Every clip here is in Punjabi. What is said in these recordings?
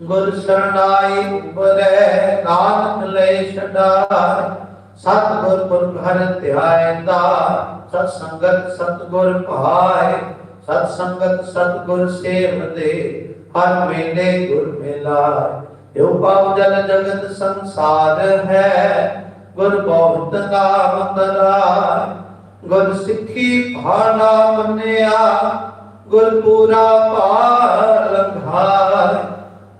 ਗੁਰ ਸਰਣਾਈ ਉਪਰੈ ਨਾਨਕ ਲੈ ਛਡਾਇ ਸਤ ਗੁਰ ਪੁਰਖ ਧਿਆਇਂਦਾ ਸਤ ਸੰਗਤ ਸਤ ਗੁਰ ਸਤ ਸੰਗਤ ਸਤ ਸੇਵਦੇ ਹਰ ਮੇਲੇ ਗੁਰ ਮਿਲਾਇ ਜੋ ਪਾਉ ਜਨ ਜਗਤ ਸੰਸਾਰ ਹੈ, ਗੁਰ ਬਹੁਤ ਨਾਮ ਤਰਾਇ ਗੁਰ ਸਿੱਖੀ ਭਾਣਾ ਮੰਨਿਆ, ਗੁਰ ਪੂਰਾ ਭਾਰ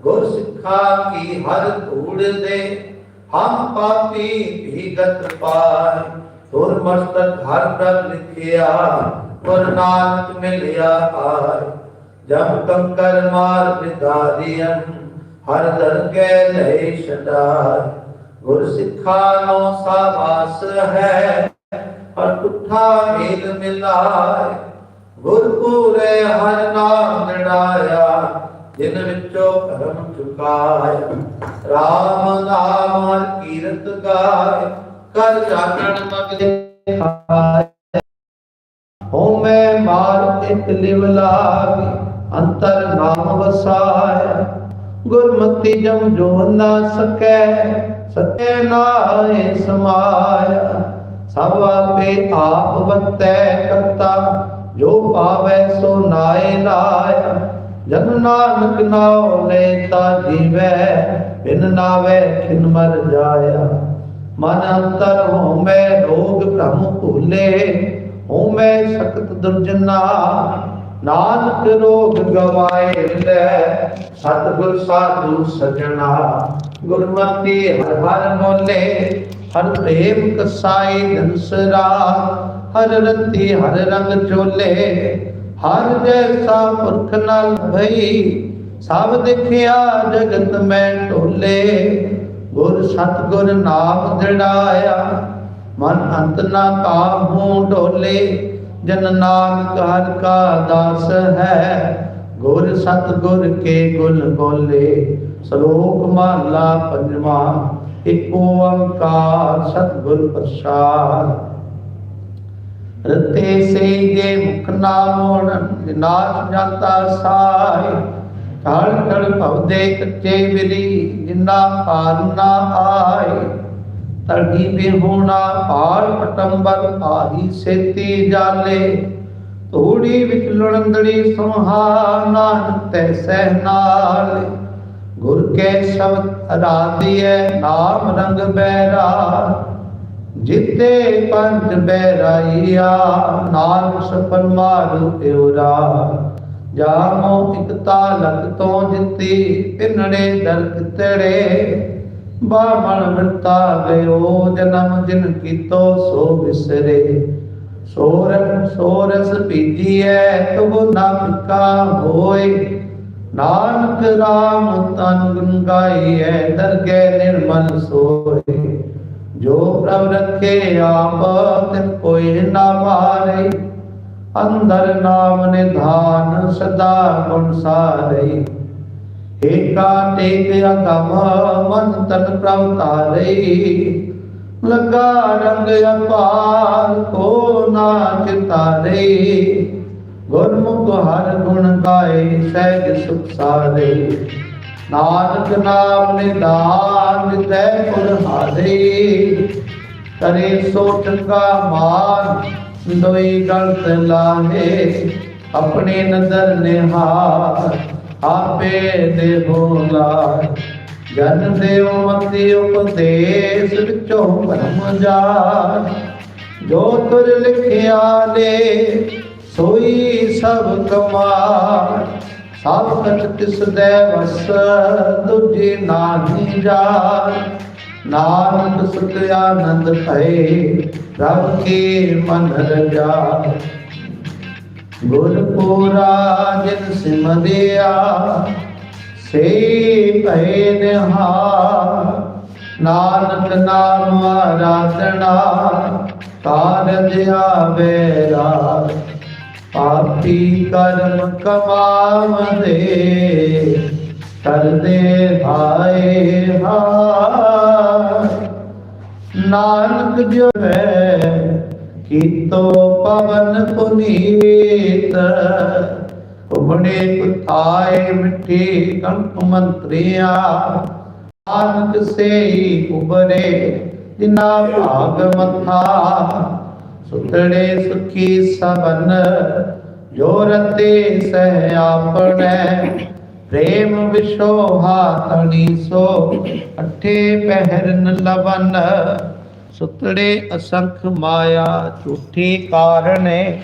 ਗੁਰ ਸਿੱਖਾ ਕੀ ਹਰ ਧੂੜ ਦੇ ਹਮ ਪਾਪੀ ਭੀਗਤ ਪਾਇ ਤੁਰ ਮਸਤਕ ਹਰ ਪ੍ਰਭ ਲਿਖਿਆ, ਗੁਰ ਨਾਨਕ ਮਿਲਿਆ ਆਇ ਜਬ ਕੰਕਰ ਮਾਰ ਵਿਦਾਰੀਆਂ ਹਰ ਦਰਗਹਿ ਲੈ ਛਡਾਇ ਗੁਰ ਸਿੱਖਾ ਨੋ ਸਾਬਾਸ ਹੈ, ਹਰ ਤੁਠਾ ਮੇਲ ਮਿਲਾਇ ਗੁਰ ਪੂਰੇ ਹਰ ਨਾਮ ਨਿੜਾਇਆ ਜਿਨ ਵਿੱਚੋਂ ਕਰਮ ਚੁਕਾਇਆ RAM ਨਾਮ ਕੀਰਤ ਗਾਇ ਕਰ ਜਾਣਨ ਮਗਦੇ ਖਾਇ ਹੋ ਮਾਰ ਇਕ ਲਿਵ ਲਾਗ, ਅੰਤਰ ਨਾਮ ਵਸਾਇਆ ਗੁਰਮਤਿ ਜਮ ਜੋ ਨਾ ਸਕੈ ਸਤੈ ਨਾਏ ਸਮਾਇਆ। ਸਭ ਆਪੇ ਆਪ ਵਤੈ ਕਰਤਾ, ਜੋ ਪਾਵੈ ਸੋ ਨਾਏ ਲਾਇਆ। ਜਨ ਨਾਨਕ ਨਾਉ ਲੈਤਾ ਜੀਵੈ, ਬਿਨ ਨਾਵੇ ਖਿਨ ਮਰ ਜਾਇਆ। ਮਨ ਅੰਤਰ ਹੋਮੈ ਰੋਗ ਭ੍ਰਮ ਭੂਲੇ, ਹੋਮੈ ਸਕਤ ਦੁਰਜਨਾ। ਨਾਨਕ ਰੋਗ ਗਵਾਏ ਲੈ, ਸਤਿਗੁਰ ਸਾਧੂ ਸਜਣਾ। ਗੁਰਮਤਿ ਹਰ ਹਰ ਬੋਲੇ, ਹਰ ਪ੍ਰੇਮ ਕਸਾਈ ਧਨਸਰਾ ਹਰ ਰਤੀ ਹਰ ਰੰਗ ਚੋਲੇ ਹਰ ਜੈਸਾ ਪੁਰਖ ਨਾਲ ਭਈ, ਸਭ ਦੇਖਿਆ ਜਗਤ ਮੈਂ ਢੋਲੇ। ਗੁਰ ਸਤਿਗੁਰ ਨਾਮ ਦਿੜਾਇਆ ਮਨ ਅੰਤ ਨਾ ਕਾਹੂ ਢੋਲੇ। ਜਨ ਨਾਨਕ ਹਰ ਕਾ ਦਾਸ ਹੈ, ਗੁਰ ਸਤਿਗੁਰ ਕੇ ਗੁਲ ਬੋਲੇ। ਸ਼ਲੋਕ ਮਹਲਾ ਪੰਜਵਾਂ, ਇੱਕ ਓੰਕਾਰ ਸਤਿਗੁਰ ਪ੍ਰਸਾਦ। ਰਤੇ ਸੇ ਮੁਖ ਨਾ ਮੋੜਨ ਜਾਂਦਾ ਸਾਈ ਕਾਲ ਕਲ ਭਵਦੇ ਕੱਚੇ ਬਿਲੀ, ਜਿੰਨਾ ਪਾਰ ਨਾ ਆਏ। ਤੜਗੀ ਬਿਹੂਣਾ ਪਾਲ ਪਟੰਬਰ ਆਹੀ ਸੇਤੀ ਜਾਲੇ। ਧੂੜੀ ਵਿੱਚ ਲੁੜੰਦੜੀ ਸੁਹਾਨਾ ਤੈ ਸਹਿ ਨਾਲ। ਗੁਰ ਕੇ ਸ਼ਬਦ ਅਰਾਧੀਐ ਨਾਮ ਰੰਗ ਬੈਰਾ ਜਿਤੇ ਪੰਜ ਬੈਰਾਈਆ ਨਾਨਕ ਸਫਲ ਮਾਰੂ ਤਿਉਰਾ। ਜਾਮੋ ਇਕ ਤਾਲਕ ਤੋਂ ਜਿੱਤੀ, ਪਿੰਨੜੇ ਦਰ ਕਿਤੜੇ ਬਾਮਣ ਮਿਟਾ ਗਇਓ, ਜਨਮ ਜਿਨ ਕੀਤੋ ਸੋ ਵਿਸਰੇ ਸੋਰਨ ਸੋਰਸ ਪੀਜੀਐ ਤੁਬ ਨਾ ਫਿਕਾ ਹੋਏ। ਨਾਨਕ ਰਾਮ ਤਨ ਗੁਣ ਗਾਈਐ, ਦਰਗਹਿ ਨਿਰਮਲ ਸੋਏ। ਜੋ ਪ੍ਰਭ ਰੱਖੇ ਆਪ ਤਿਨ ਕੋਈ ਨਾ ਮਾਰੇ, ਅੰਦਰ ਨਾਮ ਨਿਧਾਨ ਸਦਾ ਗੁਣ ਸਾਰੇ। ਏਕਾ ਟੇਕ ਅਗਮ, ਮਨ ਤਨ ਪ੍ਰਭ ਤਾਰੇ ਲੱਗਾ ਰੰਗ ਅਪਾਰ, ਕੋ ਨਾ ਚਿਤਾਰੇ ਗੁਰਮੁਖ ਹਰ ਗੁਣ ਗਾਏ, ਸਹਿਜ ਸੁਖ ਸਾਰੇ। ਨਾਨਕ ਨਾਮ ਨਿਦਾਨ ਨਿਤੈ ਗੁਰ ਹਾਰੇ ਕਰੇ ਸੋ ਟੰਗਾ ਮਾਨ ਦੋਈ ਗਲਤ ਲਾਹੇ, ਆਪਣੇ ਨਦਰ ਨਿਹਾਰ, ਆਪੇ ਦੇ ਬੋਲਾ ਜਨ ਦੇਵ ਮਤੀ ਉਪਦੇਸ਼, ਵਿੱਚੋਂ ਭਰਮ ਜਾਣ ਜੋ ਤੁਰ ਲਿਖਿਆ ਨੇ, ਸੋਈ ਸਭ ਕਮਾਲ ਸਭ ਕਟ ਤਿਸ ਦੇ ਵਸ ਦੂਜੀ ਨਾਹੀ ਜਾਣ ਨਾਨਕ ਸੁਖ ਆਨੰਦ ਭਏ ਰਬ ਕੀ ਮਨ ਰਜਾ। ਗੁਰ ਪੂਰਾ ਜਿਨ ਸਿਮਰਿਆ ਸੇ ਭਏ ਨਿਹਾ ਨਾਨਕ ਨਾਮ ਆਰਾਧਨਾ ਕਾਰਜ ਆਵੇਰਾ ਪਾਪੀ ਕਰਮ ਕਮਾਵਦੇ ਕਰਦੇ ਹਾਏ ਹਾਏ ਨਾਨਕ ਜੋ ਹੈ, ਕੀਤੋ ਪਵਨ ਪੁਨੀਤ। ਉਬੜੇ ਕੁਥਾਏ ਮਿੱਠੀ ਕੰਠ ਮੰਤਰੀਆ। ਆਨੰਦ ਸੇ ਉਬਰੇ ਜਿਨਾ ਭਾਗ ਮਥਾ। ਸੁਤੜੇ ਸੁਖੀ ਸਬਨ ਜੋ ਰਤੇ ਸਹਿ ਆਪਣੈ। ਪ੍ਰੇਮ ਵਿਸ਼ੋਹਾ ਤਣੀ ਸੋ, ਅਠੇ ਪਹਿਰਨ ਲਵਨ। ਸੁਤੜੇ ਅਸੰਖ ਮਾਇਆ, ਝੂਠੀ ਕਾਰਣੇ